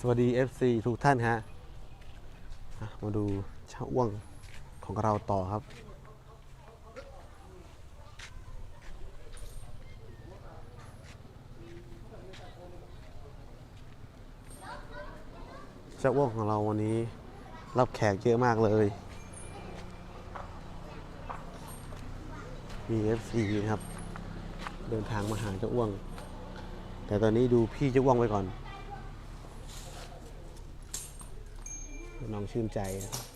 สวัสดี FC ทุกท่านฮะ มาดูช่าอ้วงของเราต่อครับเจ้าอ้วงของเราวันนี้รับแขกเยอะมากเลย มี FC นะครับ เดินทางมาหาเจ้าอ้วง แต่ตอนนี้ดูพี่เจ้าอ้วงไว้ก่อน น้องชื่นใจนะครับ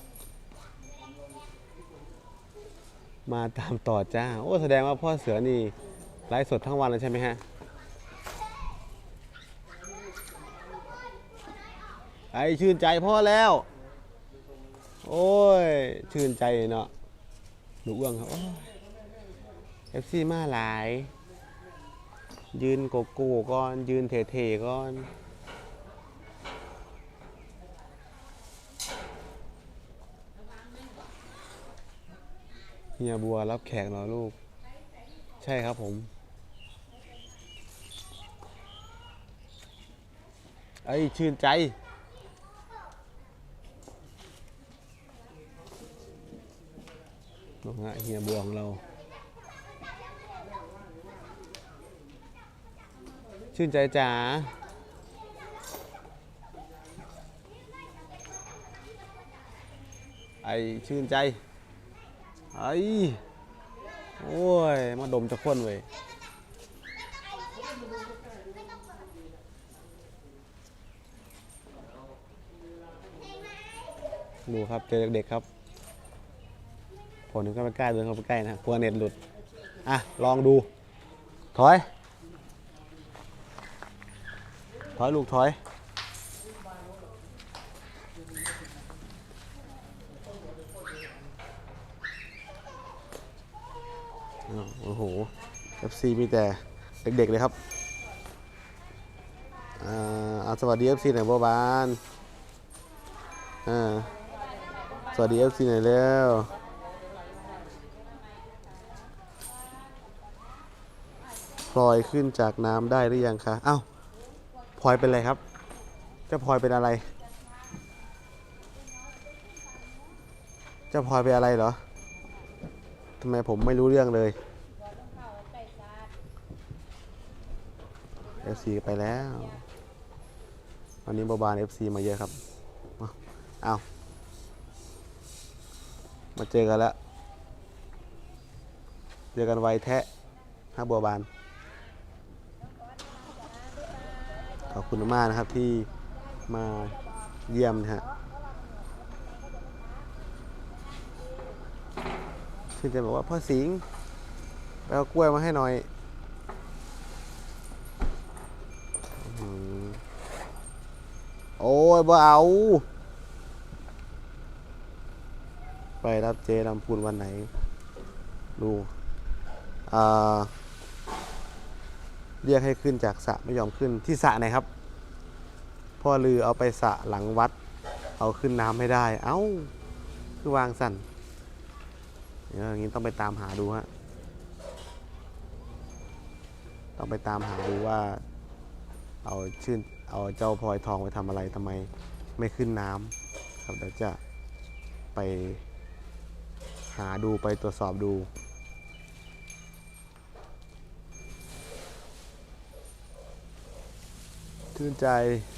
มาตามต่อจ้า โอ้แสดงว่าพ่อเสือนี่ไลฟ์สดทั้งวันเลยใช่ไหมฮะไอชื่นใจพ่อแล้ว โอ้ย ชื่นใจเนาะหนูอ้วงครับเอฟซีมาหลาย ยืนโกโก้ก่อน ยืนเท่ๆก่อน ฮียบัวรับแขกเหรอลูก ใช่ครับผม ไอ้ชื่นใจลงฮะเฮียบัวของเรา ชื่นใจจ๋าไอ้ชื่นใจ ไอ้โอ้ย มาดมจะข้นเว้ยดูครับ เจอเด็กๆครับผมนึงก็ไม่กล้เดินเข้าไปใกล้นะกลัวเน็ตหลุด อะ ลองดู ถอย ถอยลูกถอย อ้าว โอ้โห FC มีแต่เด็กๆเลยครับอ่าสวัสดี FC หน่อยบัวบานอ่าสวัสดี FC หน่อยเร็วพลอยขึ้นจากน้ำได้หรือยังคะอ้าวพลอยเป็นอะไรครับเจ้าพลอยเป็นอะไรเจ้าพลอยเป็นอะไรเหรอทำไมผมไม่รู้เรื่องเลย FC ไปแล้ว วันนี้บาบาน FC มาเยอะครับ เอาเอามาเจอกันแล้วเจอกันไวแทะฮะบัวบาน ขอบคุณมากนะครับที่มาเยี่ยมนะฮะชื่นใจบอกว่าพ่อสิงห์ไปเอากล้วยมาให้หน่อยอื้อหือโอ้ ยบ่เอา ไปรับเจลำพูนวันไหน ดูอ่าเรียกให้ขึ้นจากสระไม่ยอมขึ้นที่สระไหนครับ พ่อลือเอาไปสระหลังวัด เอาขึ้นน้ำไม่ได้ เอ้า คือวางสั่นอย่างนี้ต้องไปตามหาดูฮะ ต้องไปตามหาดูว่า เอาชื่น เอาเจ้าพลอยทองไปทำอะไรทำไมไม่ขึ้นน้ำครับเดี๋ยวจะไปหาดูไปตรวจสอบดูชื่นใจ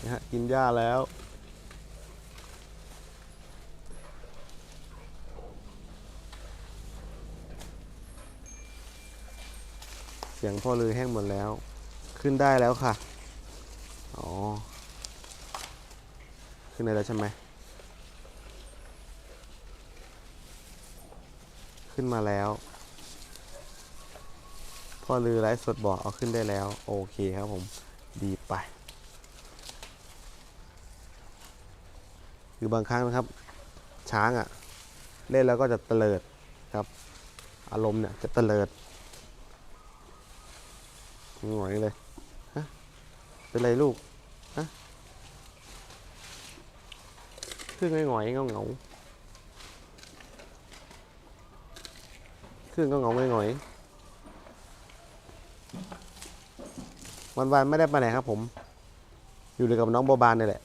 นะฮะกินหญ้าแล้วเสียงพ่อลือแห้งหมดแล้ว ขึ้นได้แล้วค่ะ อ๋อ ขึ้นได้แล้วใช่ไหม ขึ้นมาแล้วพ่อลือไลฟ์สดบอกเอาขึ้นได้แล้ว โอเคครับผม ดีไป คือบางครั้งนะครับ ช้างอะ่ะ เล่นแล้วก็จะเตลิดครับ อารมณ์เนี่ยจะเตลิดหงอยเลยฮะเป็นไรลูก ฮะ ขึ้นหงอยๆเงาเงาๆขึ้นก็เงาหงอยๆวันๆไม่ได้ไปไหนครับผม อยู่เลยกับน้องโบบานนี่แหละ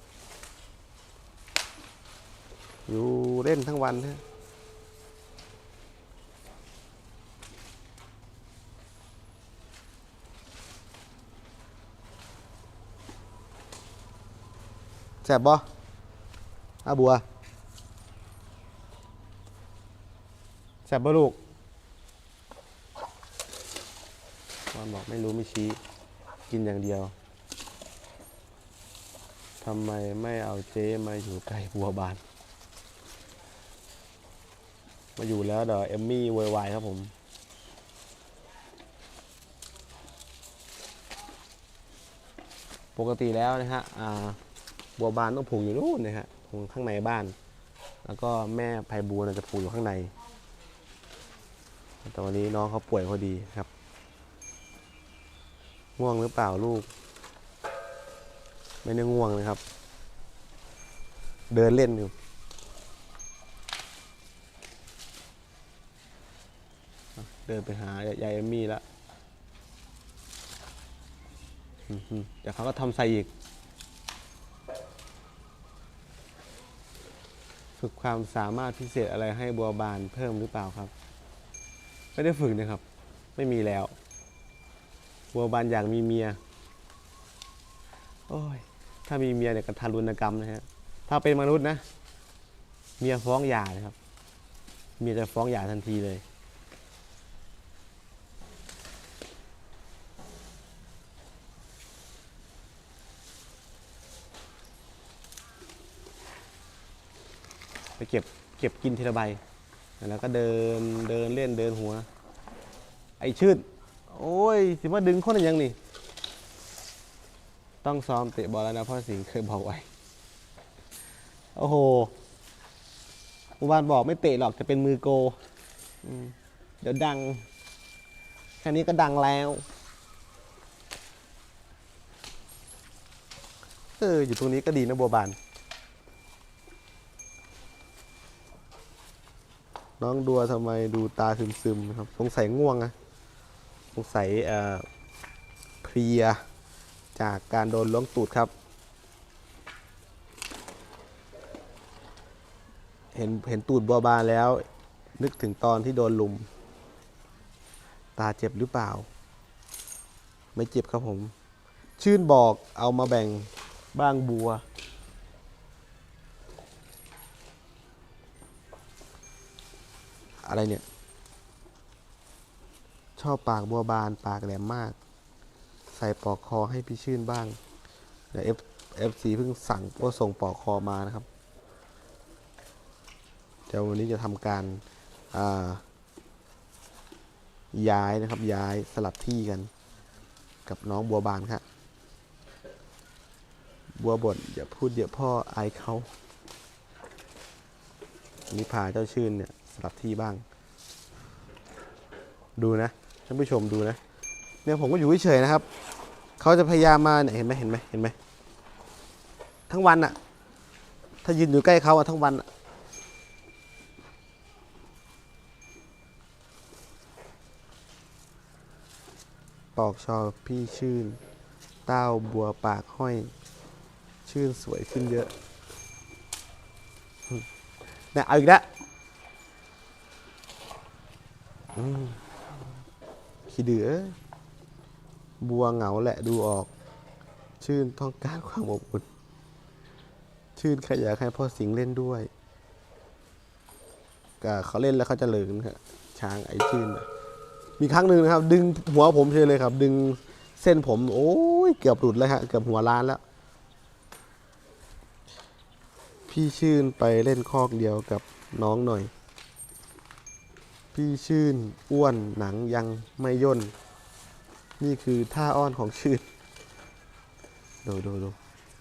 อยู่เล่นทั้งวันฮะแสบบ่ อาบัวแสบบ่ลูกวอนบอกไม่รู้ไม่ชี้ กินอย่างเดียวทำไมไม่เอาเจ๊มาอยู่ใกล้บัวบาน มาอยู่แล้วเดี๋ยวเอมมี่โวยวายครับผมปกติแล้วนะฮะอ่าบัวบานต้องผูกอยู่นู่นนะฮะ ข้างในบ้าน แล้วก็แม่ไพบูลจะผูกอยู่ข้างใน แต่วันนี้น้องเขาป่วยพอดีครับ ง่วงหรือเปล่าลูก ไม่ได้ง่วงนะครับ เดินเล่นอยู่เดินไปหายายเอมมี่แล้วเดี๋ยวเขาก็ทำใส่อีก ฝึกความสามารถพิเศษอะไรให้บัวบานเพิ่มหรือเปล่าครับ ไม่ได้ฝึกนะครับ ไม่มีแล้ว บัวบานอยากมีเมีย โอ้ย ถ้ามีเมียเนี่ยกระทารุณกรรมนะฮะ ถ้าเป็นมนุษย์นะ เมียฟ้องหย่านะครับ เมียจะฟ้องหย่าทันทีเลย ไปเก็บเก็บกินทีละใบแล้วก็เดินเดินเล่นเดินหัว ไอชืดโอ้ย สิว่าดึงคนอะไรยังนี่ ต้องซ้อมเตะบอลแล้วนะพ่อสิงเคยบอกไว้ โอ้โหอุบานบอกไม่เตะหรอกจะเป็นมือโกอเดี๋ยวดัง แค่นี้ก็ดังแล้ว เอออยู่ตรงนี้ก็ดีนะบัวบาน น้องดัวทำไมดูตาซึมๆครับสงสัยง่วงอะสงสัยเอ่อเพลียจากการโดนล้วงตูดครับ เห็นเห็นตูดบัวบานแล้ว นึกถึงตอนที่โดนลุม ตาเจ็บหรือเปล่า ไม่เจ็บครับผม ชื่นบอกเอามาแบ่งบ้างบัว อะไรเนี่ย ชอบปากบัวบานปากแหลมมาก ใส่ปลอกคอให้พี่ชื่นบ้าง เดี๋ยว F FC เอฟซีเพิ่งสั่งว่าส่งปลอกคอมานะครับ เดี๋ยววันนี้จะทำการาย้ายนะครับ ย้ายสลับที่กัน กับน้องบัวบานครับบัวบดอย่าพูดเดี๋ยวพ่ออายเขานนี่พาเจ้าชื่นเนี่ย สลับที่บ้าง ดูนะท่านผู้ชมดูนะ เนี่ยผมก็อยู่เฉยๆนะครับ เขาจะพยายามมาเนี่ยเห็นไหมเห็นไหมเห็นไหมทั้งวันอะถ้ายืนอยู่ใกล้เขาอะทั้งวันอะปอกชอพี่ชื่น เต้าบัวปากห้อย ชื่นสวยขึ้นเยอะเนี่ยเอาอีกแล้ว ขี้เดือบัวเหงาแหละดูออก ชื่นต้องการความอบอุ่น ชื่นใครอยากให้พ่อสิงเล่นด้วยก็เขาเล่นแล้วเขาจะเหลิงครับช้างไอ้ชื่นนะมีครั้งหนึ่งนะครับ ดึงหัวผมเฉยเลยครับ ดึงเส้นผม โอ้ยเกือบหลุดเลยฮะเกือบหัวล้านแล้ว พี่ชื่นไปเล่นคอกเดียวกับน้องหน่อย พี่ชื่นอ้วนหนังยังไม่ย่น นี่คือท่าอ้อนของชื่น ดูดูดู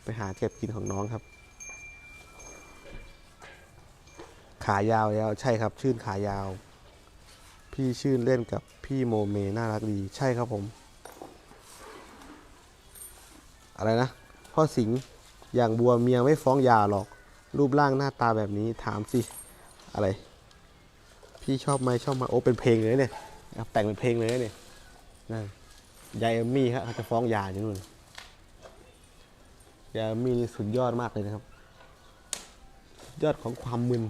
ไปหาเก็บกินของน้องครับ ขายาวแล้วใช่ครับ ชื่นขายาว พี่ชื่นเล่นกับพี่โมเมน่ารักดีใช่ครับผม อะไรนะ พ่อสิงอย่างบัวเมียไม่ฟ้องยาหรอก รูปร่างหน้าตาแบบนี้ถามสิ อะไร พี่ชอบไหมชอบมาโอ้เป็นเพลงเลยเนี่ยแต่งเป็นเพลงเลยเนี่ยนั่นยายเอมมี่ครับเขาจะฟ้องยาอยู่นู่นยายเอมมี่นี่สุดยอดมากเลยนะครับ ยอดของความมึน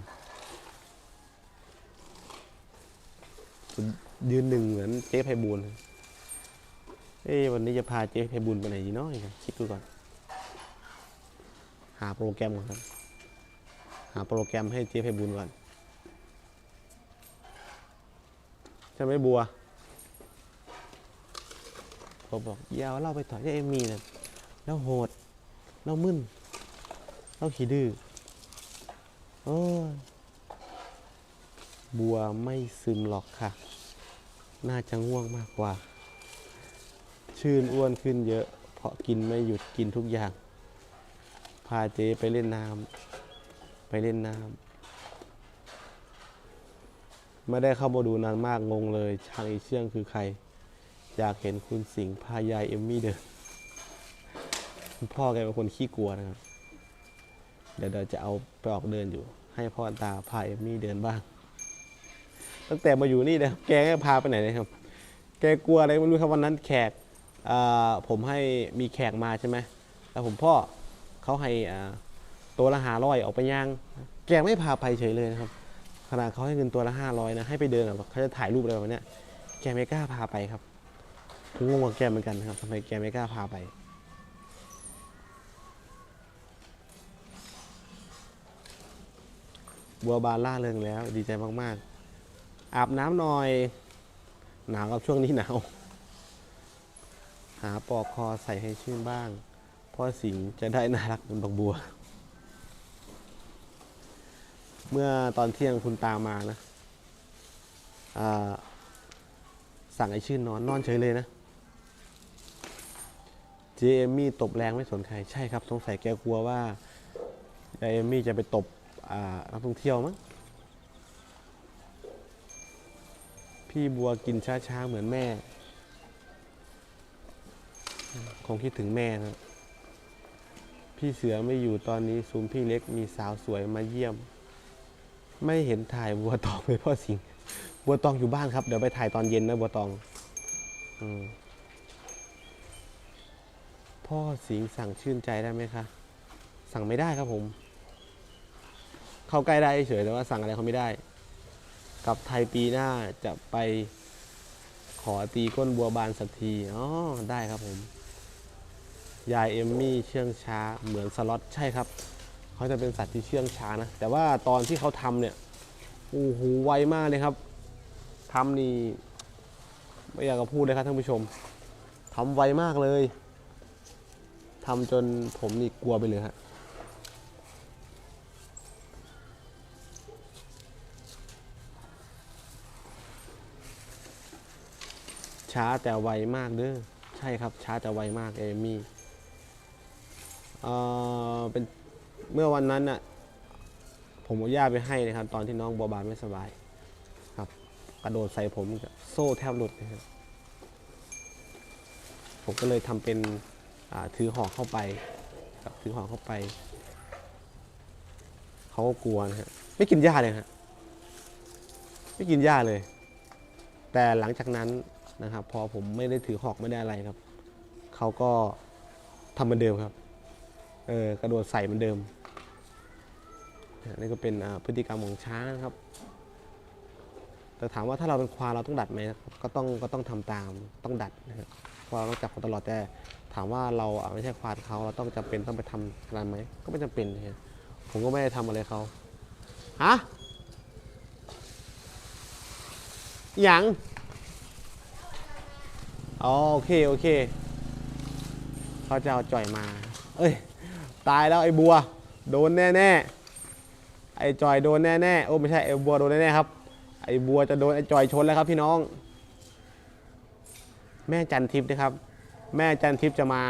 ยืนหนึ่งเหมือนเจ๊ไพบูลเอ้วันนี้จะพาเจ๊ไพบูลไปไหนดีเนาะคิดดูก่อน หาโปรแกรมก่อนครับ หาโปรแกรมให้เจ๊ไพบูลก่อน ใช่ไหมบัวผมบอกอยาวเล่าไปถอยเอมมีนะแล้วโหดแล้วมึนแล้วขี้ดื้อโอ้ยบัวไม่ซึมหรอกค่ะ น่าจะง่วงมากกว่า ชื่นอ้วนขึ้นเยอะ เพราะกินไม่หยุดกินทุกอย่าง พาเจ๊ไปเล่นน้ำไปเล่นน้ำ ไม่ได้เข้ามาดูนานมากงงเลยช่างอีเชื่องคือใคร อยากเห็นคุณสิงห์พายายเอมมี่เดินคุณพ่อแกเป็นคนขี้กลัวนะครับ เดี๋ยวเราจะเอาไปออกเดินอยู่ ให้พ่อตาพาเอมมี่เดินบ้าง ตั้งแต่มาอยู่นี่นะแกก็พาไปไหนนะครับ แกกลัวอะไรไม่รู้ครับวันนั้นแขกผมให้มีแขกมาใช่ไหมแล้วผมพ่อเขาให้ตัวละหาร้อยออกไปย่าง แกไม่พาไปเฉยเลยนะครับ ขนาดเขาให้เงินตัวละห้าร้อยนะให้ไปเดินแบบเขาจะถ่ายรูปอะไรแบบเนี้ยแกไม่กล้าพาไปครับผมงงกับแกเหมือนกันนะครับทำไมแกไม่กล้าพาไปบัวบานล่าเริงแล้ว ดีใจมากๆ อาบน้ำหน่อย หนาวกับช่วงนี้หนาว หาปลอกคอใส่ให้ชื่นบ้างพ่อสิงจะได้น่ารักเหมือนดอกบัว เมื่อตอนเที่ยงคุณตามานะาสั่งไอชื่นนอนนอนเฉยเลยนะ เจเอมมี่ตบแรงไม่สนใคร ใช่ครับ สงสัยแกกลัวว่าเจเอมมี่จะไปตบนักท่องเที่ยวมั้ง พี่บัวกินช้าๆ เหมือนแม่ คงคิดถึงแม่นะพี่เสือไม่อยู่ตอนนี้ซูมพี่เล็กมีสาวสวยมาเยี่ยม ไม่เห็นถ่ายบัวตองเลยพ่อสิงบัวตองอยู่บ้านครับ เดี๋ยวไปถ่ายตอนเย็นนะบัวตองอพ่อสิงสั่งชื่นใจได้ไหมคะ สั่งไม่ได้ครับผม เข้าใกล้ได้เฉยแต่ว่าสั่งอะไรเขาไม่ได้ กับไทยปีหน้าจะไปขอตีก้นบัวบานสักทีอ๋อได้ครับผม ยายเอมมี่เชื่องช้าเหมือนสล็อตใช่ครับ เขาจะเป็นสัตว์ที่เชื่องช้านะ แต่ว่าตอนที่เขาทำเนี่ยโอ้โหไวมากเลยครับทำนี่ไม่อยากจะพูดเลยครับท่านผู้ชมทำไวมากเลยทำจนผมนี่กลัวไปเลยฮะช้าแต่ไวมากเด้อใช่ครับช้าแต่ไวมากเอมี่เอ่อเป็น เมื่อวันนั้นน่ะผมเอาย่าไปให้นะครับ ตอนที่น้องบัวบานไม่สบาย ครับ กระโดดใส่ผมกับโซ่แทบหลุดนะครับผมก็เลยทำเป็นถือห่อเข้าไปครับถือห่อเข้าไปเขาก็กลัวนะฮะไม่กินหญ้าเลยฮะไม่กินหญ้าเลย แต่หลังจากนั้นนะครับ พอผมไม่ได้ถือหอกไม่ได้อะไรครับเขาก็ทำเหมือนเดิมครับ เออกระโดดใส่เหมือนเดิมนี่ก็เป็นพฤติกรรมของช้างนะครับ แต่ถามว่าถ้าเราเป็นควายเราต้องดัดไหมก็ต้องก็ต้องทำตามต้องดัดนะครับเพราะเราต้องจับเขาตลอดแต่ถามว่าเราไม่ใช่ควานเขาเราต้องจำเป็นต้องไปทำขนาดไหมก็ไม่จำเป็นนะครับผมก็ไม่ได้ทำอะไรเขาฮะอย่างอ๋อโอเค โอเค เขาจะเอาจ่อยมา เอ้ย ตายแล้วไอ้บัว โดนแน่ๆ ไอ้จอยโดนแน่ๆ โอ้ไม่ใช่ไอ้บัวโดนแน่ๆครับ ไอ้บัวจะโดนไอ้จอยชนแล้วครับพี่น้อง แม่จันทิพย์นะครับ แม่จันทิพย์จะมา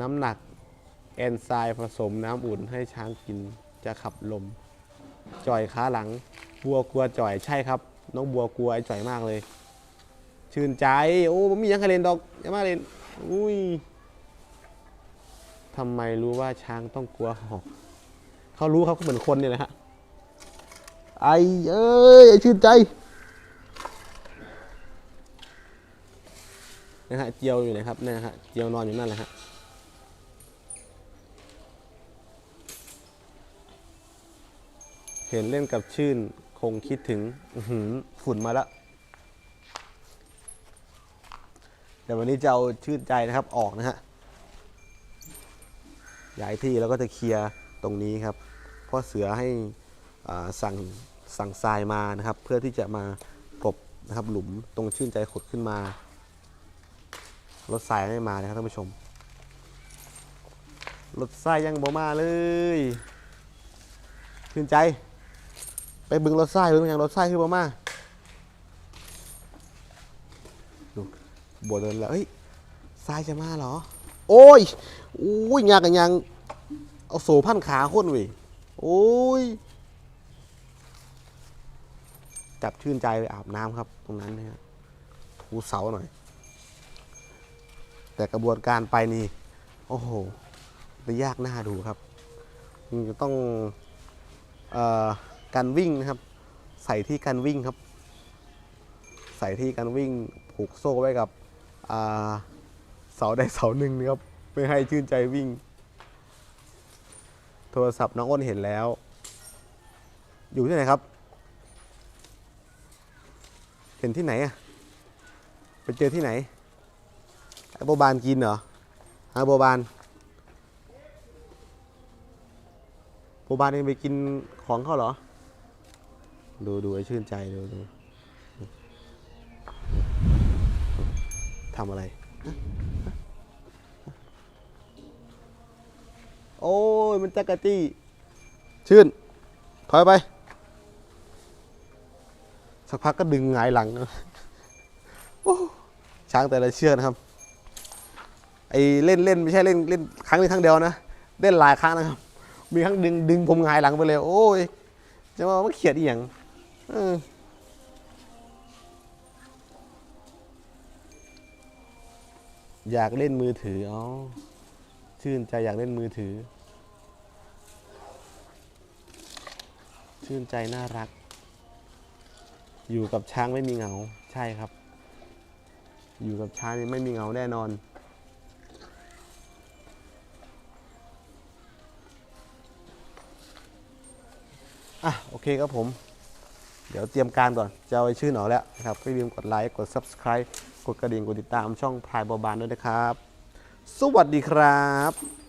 น้ำหนักแอนไซม์ผสมน้ำอุ่นให้ช้างกินจะขับลม จ่อยขาหลัง บัวกลัวจ่อยใช่ครับ น้องบัวกลัวไอ้จ่อยมากเลย ชื่นใจ โอ้ผมมียังคะเลนดอกยังมาเลนอุ้ย ทำไมรู้ว่าช้างต้องกลัวหอก เขารู้เขาเหมือนคนเนี่ยนะฮะ ไอเอ้ยไอชื่นใจ นะฮะ เจียวอยู่นะครับนะฮะ เจียวนอนอยู่นั่นแหละฮะ เห็นเล่นกับชื่นคงคิดถึงหือฝุ่นมาแล้วเดี๋ยววันนี้จะเอาชื่นใจนะครับออกนะฮะ ย้ายที่แล้วก็จะเคลียร์ตรงนี้ครับเพ่อเสือให้สั่งสั่งทรายมานะครับ เพื่อที่จะมากบนะครับหลุมตรงชื่นใจขุดขึ้นมารถทรายไม่มานะครับท่านผู้ชมรถทรายยังบ่มาเลยชื่นใจ ไปบึงรถทรายบึงอย่างรถทรายคือบ่มาดูบวเดินแล้วเฮ้ยทรายจะมาเหรอ โอ้ยอุ้ยยางกันยังเอาโซ่พันขาคนเว้ยโอ้ยจับชื่นใจไปอาบน้ำครับ ตรงนั้นนะฮะถูเสาหน่อย แต่กระบวนการไปนี่ โอ้โหจะยากหน้าดูครับมันจะต้องเอ่อการวิ่งนะครับ ใส่ที่การวิ่งครับ ใส่ที่การวิ่งผูกโซ่ไว้กับอ่า เสาใดเสาหนึ่งนะครับไม่ให้ชื่นใจวิ่ง โทรศัพท์น้องอ้นเห็นแล้ว อยู่ที่ไหนครับ เห็นที่ไหนอะไปเจอที่ไหนไอโบบานกินเหรอฮะโบบานโบบานเองไปกินของเขาเหรอ ดูดูไอ้ชื่นใจดูดูทำอะไรฮะฮะ โอ้ยมันจักรจี้ชื่น ถอยไป สักพักก็ดึงหงายหลังช้างแต่ละเชือกนะครับ ไอเล่นเล่นไม่ใช่เล่นเล่นครั้งนี้ครั้งเดียวนะ เล่นหลายครั้งนะครับ มีครั้งดึงดึงผมหงายหลังไปเลย โอ้ยจะมาว่าเขียดอีหยังอยากเล่นมือถือ อ๋อ ชื่นใจอยากเล่นมือถือ ชื่นใจน่ารัก อยู่กับช้างไม่มีเหงา ใช่ครับ อยู่กับช้างไม่มีเหงาแน่นอนอะโอเคครับผม เดี๋ยวเตรียมการก่อน จะเอาไว้ชื่อหนอแล้วนะครับไม่ลืมกดไลค์ กด Subscribe กดกระดิ่ง กดติดตามช่องพายบอบานด้วยนะครับ สวัสดีครับ